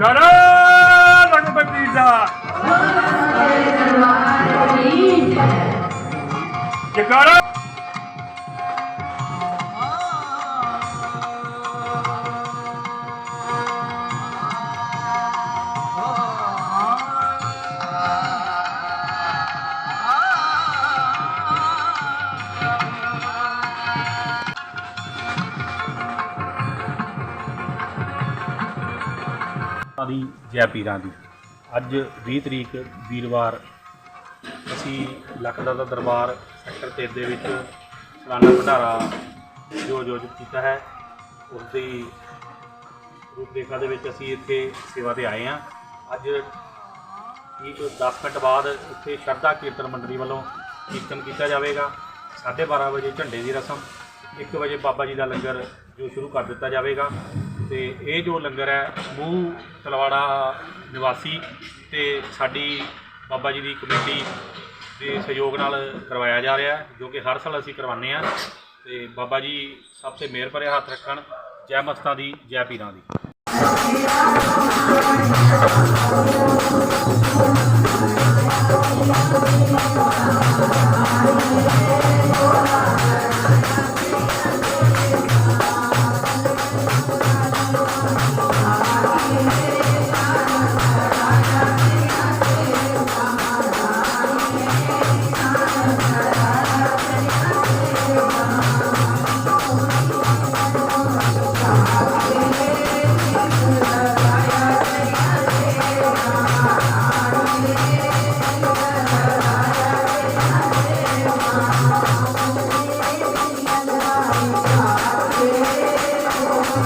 ਜਕਾਰਾ ਲੰਗਪਤ ਪੀਰ ਦਾ ਦੀ ਜੈ ਪੀਰਾਂ ਦੀ। ਅੱਜ 20 ਤਰੀਕ ਵੀਰਵਾਰ, ਅਸੀਂ ਲੱਖਦਾ ਦਾ ਦਰਬਾਰ ਸੈਕਟਰ 3 ਦੇ ਵਿੱਚ ਸਾਲਾਨਾ ਭੰਡਾਰਾ ਜੋ ਆਯੋਜਿਤ ਕੀਤਾ ਹੈ। ਉਸ ਦੀ ਰੂਪਰੇਖਾ ਦੇ ਵਿੱਚ ਅਸੀਂ ਇੱਥੇ ਸੇਵਾ ਤੇ ਆਏ ਹਾਂ। ਅੱਜ ਠੀਕ 10 ਮਿੰਟ ਬਾਅਦ ਇੱਥੇ ਸ਼ਰਧਾ ਕੀਰਤਨ ਮੰਡਲੀ ਵੱਲੋਂ ਕੀਰਤਨ ਕੀਤਾ ਜਾਵੇਗਾ। 12:30 ਵਜੇ ਝੰਡੇ ਦੀ ਰਸਮ 1 ਵਜੇ ਬਾਬਾ ਜੀ ਦਾ ਲੰਗਰ ਜੋ ਸ਼ੁਰੂ ਕਰ ਦਿੱਤਾ ਜਾਵੇਗਾ। ਤੇ ਇਹ ਜੋ ਲੰਗਰ ਹੈ, ਮੂੰਹ ਤਲਵਾੜਾ ਨਿਵਾਸੀ ਤੇ ਸਾਡੀ ਬਾਬਾ ਜੀ ਦੀ ਕਮੇਟੀ ਦੇ ਸਹਿਯੋਗ ਨਾਲ ਕਰਵਾਇਆ ਜਾ ਰਿਹਾ ਜੋ ਕਿ ਹਰ ਸਾਲ ਅਸੀਂ ਕਰਵਾਉਂਦੇ ਹਾਂ ਤੇ ਬਾਬਾ ਜੀ ਸਭ ਤੇ ਮਿਹਰ ਭਰੇ ਹੱਥ ਰੱਖਣ, ਜੈ ਮਸਤਾਂ ਦੀ, ਜੈ ਪੀਰਾਂ ਦੀ।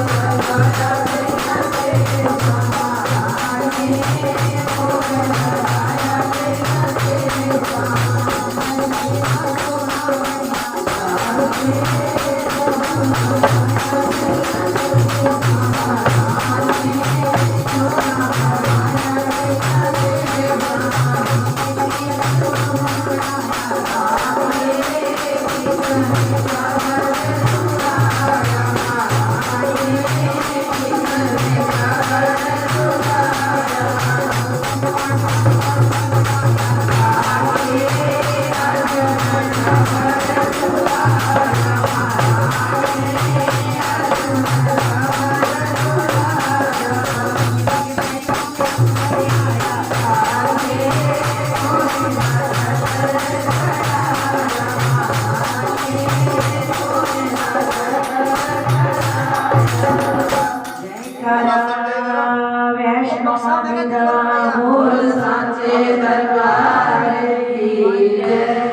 Thank you. Thank you. ਸਤਿਗੁਰ ਮੋਲ ਸਾਚੇ ਦਰਬਾਰ ਕੀ ਜੈ?